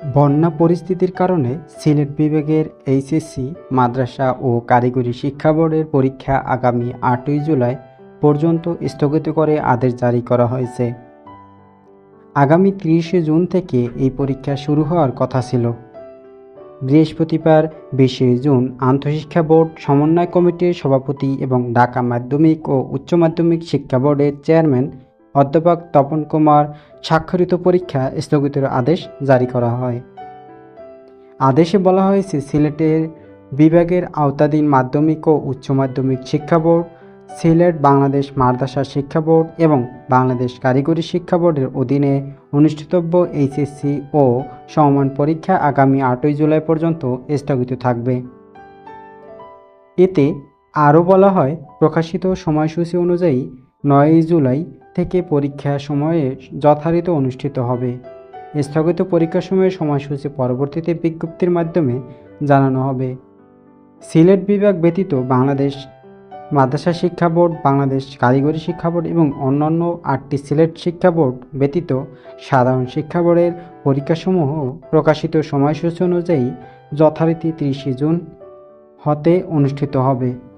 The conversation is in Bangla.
বন্যা পরিস্থিতির কারণে সিলেট বিভাগের এইচএসসি, মাদ্রাসা ও কারিগরি শিক্ষা বোর্ডের পরীক্ষা আগামী আটই জুলাই পর্যন্ত স্থগিত করে আদেশ জারি করা হয়েছে। আগামী তিরিশে জুন থেকে এই পরীক্ষা শুরু হওয়ার কথা ছিল। বৃহস্পতিবার বিশে জুন আন্তঃশিক্ষা বোর্ড, সমন্বয় কমিটির সভাপতি এবং ঢাকা মাধ্যমিক ও উচ্চ মাধ্যমিক শিক্ষা বোর্ডের চেয়ারম্যান অধ্যাপক তপন কুমার স্বাক্ষরিত পরীক্ষা স্থগিতের আদেশ জারি করা হয়। আদেশে বলা হয়েছে, সিলেটের বিভাগের আওতাধীন মাধ্যমিক ও উচ্চ মাধ্যমিক শিক্ষা বোর্ড, সিলেট বাংলাদেশ মাদ্রাসা শিক্ষা বোর্ড এবং বাংলাদেশ কারিগরি শিক্ষা বোর্ডের অধীনে অনুষ্ঠিতব্য এইচএসসি ও সমমান পরীক্ষা আগামী আটই জুলাই পর্যন্ত স্থগিত থাকবে। এতে আরও বলা হয়, প্রকাশিত সময়সূচি অনুযায়ী নয়ই জুলাই থেকে পরীক্ষা সময়ে যথারীত অনুষ্ঠিত হবে। স্থগিত পরীক্ষা সময়ের সময়সূচি পরবর্তীতে বিজ্ঞপ্তির মাধ্যমে জানানো হবে। সিলেট বিভাগ ব্যতীত বাংলাদেশ মাদ্রাসা শিক্ষা বোর্ড, বাংলাদেশ কারিগরি শিক্ষা বোর্ড এবং অন্যান্য আটটি সিলেট শিক্ষা বোর্ড ব্যতীত সাধারণ শিক্ষা বোর্ডের পরীক্ষাসমূহ প্রকাশিত সময়সূচি অনুযায়ী যথারীতি তিরিশে জুন হতে অনুষ্ঠিত হবে।